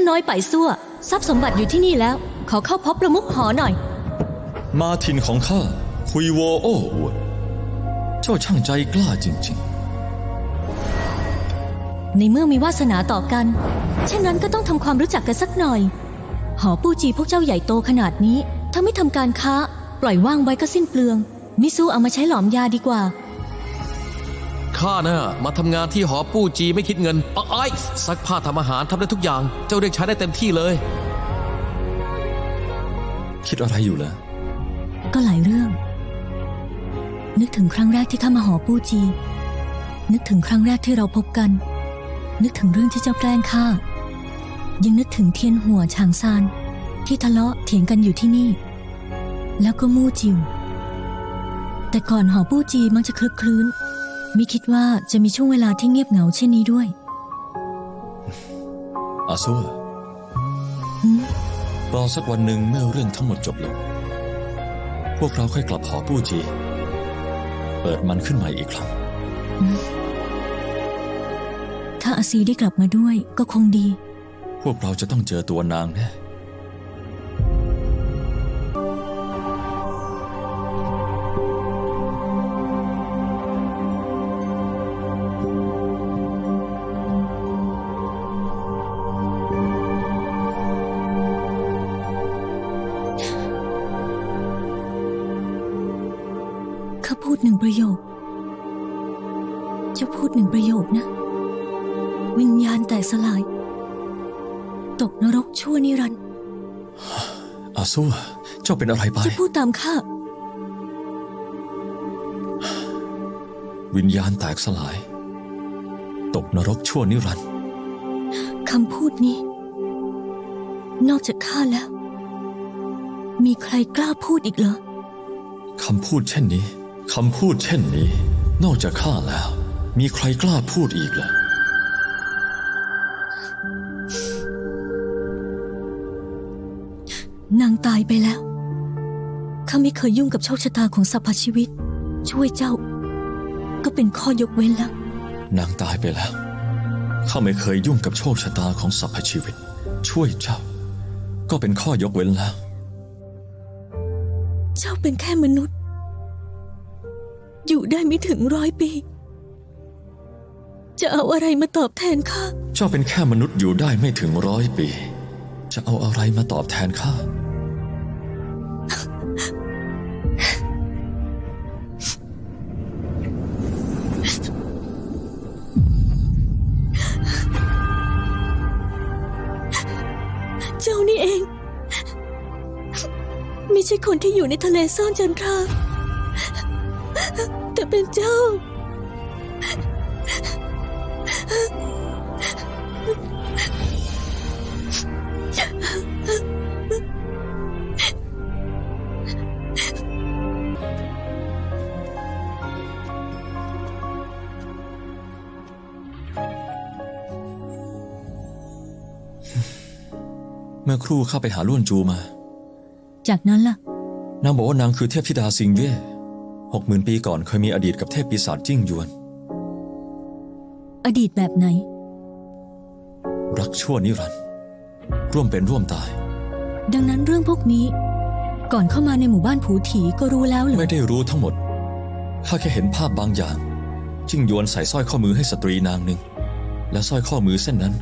ข้าน้อยไปซั่ว ทรัพย์สมบัติอยู่ที่นี่แล้ว ขอเข้าพบประมุขหอหน่อย มาทินของข้าคุยโวโอ้อวดเจ้าช่างใจกล้าจริงในเมื่อมีวาสนาต่อกันเช่นนั้นก็ต้องทำความรู้จักกันสักหน่อย หอปู้จีพวกเจ้าใหญ่โตขนาดนี้ ถ้าไม่ทำการค้า ปล่อยว่างไว้ก็สิ้นเปลือง มิสู้เอามาใช้หลอมยาดีกว่า ข้าน่ะมาทำงานที่หอปู้จีไม่คิดเงินอ้ายซักผ้าทำอาหารทำได้ทุกอย่าง เจ้าเรียกใช้ได้เต็มที่เลย คิดอะไรอยู่ล่ะก็หลายเรื่อง นึกถึงครั้งแรกที่ข้ามาหอปู้จี นึกถึงครั้งแรกที่เราพบกัน นึกถึงเรื่องที่เจ้าแกล้งข้ายังนึกถึงเทียนหัวฉางซาน ที่ทะเลาะเถียงกันอยู่ที่นี่ แล้วก็มู่จิว แต่ก่อนหอปู้จีมักจะคลึกคลื้น มิคิดว่าจะมีช่วงเวลาที่เงียบเหงาเช่นนี้ด้วย อาซัวหืมรอสักวันหนึ่งเมื่อเรื่องทั้งหมดจบลง พวกเราค่อยกลับหอปู้จี เปิดมันขึ้นใหม่อีกครั้ง ถ้าอาซีได้กลับมาด้วยก็คงดี พวกเราจะต้องเจอตัวนางแน่ หนึ่งประโยคเจ้าพูดหนึ่งประโยคนะ วิญญาณแตกสลาย ตกนรกชั่วนิรันดร์อาซัวเจ้าเป็นอะไรไปเจ้าพูดตามข้า วิญญาณแตกสลาย ตกนรกชั่วนิรันดร์คำพูดนี้ นอกจากข้าแล้ว มีใครกล้าพูดอีกเหรอ คำพูดเช่นนี้ คำพูดเช่นนี้ นอกจากข้าแล้ว มีใครกล้าพูดอีกล่ะนางตายไปแล้ว ข้าไม่เคยยุ่งกับโชคชะตาของสรรพชีวิต ช่วยเจ้า ก็เป็นข้อยกเว้นแล้ว นางตายไปแล้ว ข้าไม่เคยยุ่งกับโชคชะตาของสรรพชีวิต ช่วยเจ้า ก็เป็นข้อยกเว้นแล้ว เจ้าเป็นแค่มนุษย์ อยู่ได้ไม่ถึงร้อยปี จะเอาอะไรมาตอบแทนข้าเจ้าเป็นแค่มนุษย์อยู่ได้ไม่ถึงร้อยปี จะเอาอะไรมาตอบแทนข้าเจ้านี่เอง ไม่ใช่คนที่อยู่ในทะเลซ่อนจันทราแต่ เป็นเจ้า เมื่อครู่ข้าไปหาล้วนจูมา จากนั้นล่ะ นางบอกว่านางคือเทพธิดาซิงเย่ หกหมื่นปีก่อนเคยมีอดีตกับเทพปีศาจจิ้งหยวน อดีตแบบไหน รักชั่วนิรันดร์ร่วมเป็นร่วมตาย ดังนั้นเรื่องพวกนี้ ก่อนเข้ามาในหมู่บ้านผูถีก็รู้แล้วเหรอไม่ได้รู้ทั้งหมดข้าแค่เห็นภาพบางอย่าง จิ้งหยวนใส่สร้อยข้อมือให้สตรีนางหนึ่ง และสร้อยข้อมือเส้นนั้น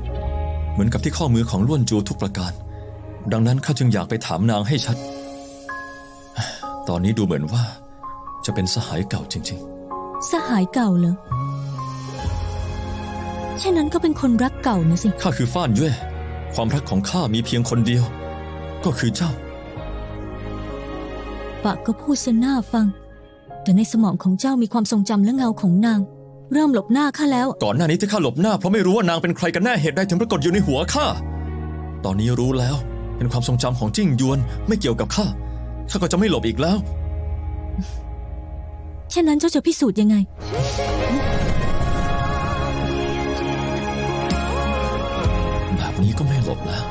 เหมือนกับที่ข้อมือของล้วนจูทุกประการ ดังนั้นข้าจึงอยากไปถามนางให้ชัด ตอนนี้ดูเหมือนว่า จะเป็นสหายเก่าจริง สหายเก่าเหรอเช่นนั้นก็เป็นคนรักเก่านะสิ ๆ ข้าคือฟ้านเย่ความรักของข้ามีเพียงคนเดียว ก็คือเจ้าปากก็พูดซะหน้าฟัง แต่ในสมองของเจ้ามีความทรงจำและเงาของนาง เริ่มหลบหน้าข้าแล้ว ก่อนหน้านี้ที่ข้าหลบหน้าเพราะไม่รู้ว่านางเป็นใครกันแน่เหตุใดถึงปรากฏอยู่ในหัวข้า ตอนนี้รู้แล้ว เป็นความทรงจำของจิ้งหยวนไม่เกี่ยวกับข้า ข้าก็จะไม่หลบอีกแล้ว เช่นนั้นเจ้าจะพิสูจน์ยังไง แบบนี้ก็ไม่หลบแล้ว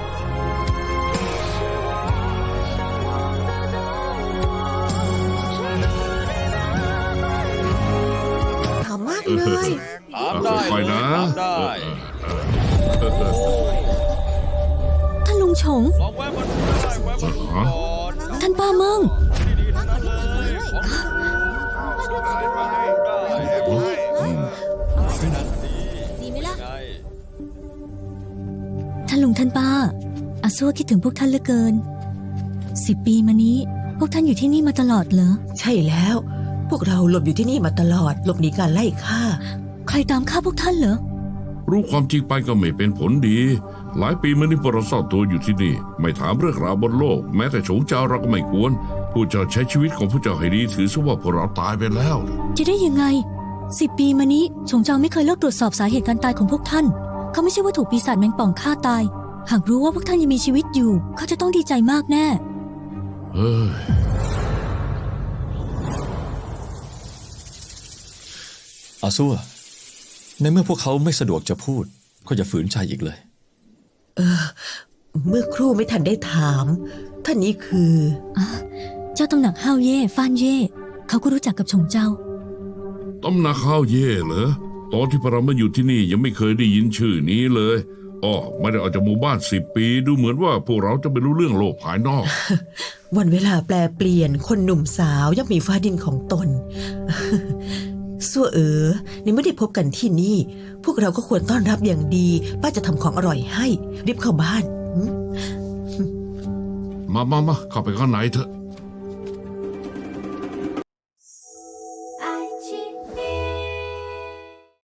ถามมากเลย ถามได้ค่อยๆนะถามได้ฉงฮะท่านป้าเมิงท่านลุงท่านป้า อาซัวคิดถึงพวกท่านเหลือเกิน สิบปีมานี้ พวกท่านอยู่ที่นี่มาตลอดเหรอ ใช่แล้ว พวกเราหลบอยู่ที่นี่มาตลอด หลบหนีการไล่ฆ่า ใครตามฆ่าพวกท่านเหรอ รู้ความจริงไปก็ไม่เป็นผลดี หลายปีมานี้พวกเราซ่อนตัวอยู่ที่นี่ ไม่ถามเรื่องราวบนโลก แม้แต่โฉงเจ้าเราก็ไม่กวน ผู้เจ้าใช้ชีวิตของผู้เจ้าให้ดีถือซะว่าพวกเราตายไปแล้วจะได้ยังไงสิบปีมานี้ชงเจาไม่เคยเลิกตรวจสอบสาเหตุการตายของพวกท่าน เขาไม่ใช่ว่าถูกปีศาจแมงป่องฆ่าตาย หากรู้ว่าพวกท่านยังมีชีวิตอยู่ เขาจะต้องดีใจมากแน่ เฮ้ยอาซัวในเมื่อพวกเขาไม่สะดวกจะพูด ก็อย่าฝืนใจอีกเลยเมื่อครู่ไม่ทันได้ถาม ท่านนี้คือ เจ้าตำหนักห้าวเย่ฟานเย่เขาก็รู้จักกับชงเจ้า ตำนาข้าวเย่เหรอ ตอนที่พวกเรามาอยู่ที่นี่ยังไม่เคยได้ยินชื่อนี้เลยอ้อไม่ได้ออกจากหมู่บ้านสิบปี ดูเหมือนว่าพวกเราจะไม่รู้เรื่องโลกภายนอก วันเวลาแปลเปลี่ยนคนหนุ่มสาวย่อมมีฟ้าดินของตน สัวเอ๋อในเมื่อได้พบกันที่นี่ พวกเราก็ควรต้อนรับอย่างดี ป้าจะทำของอร่อยให้ รีบเข้าบ้านหืมมามามาเข้าไปข้างในเถอะ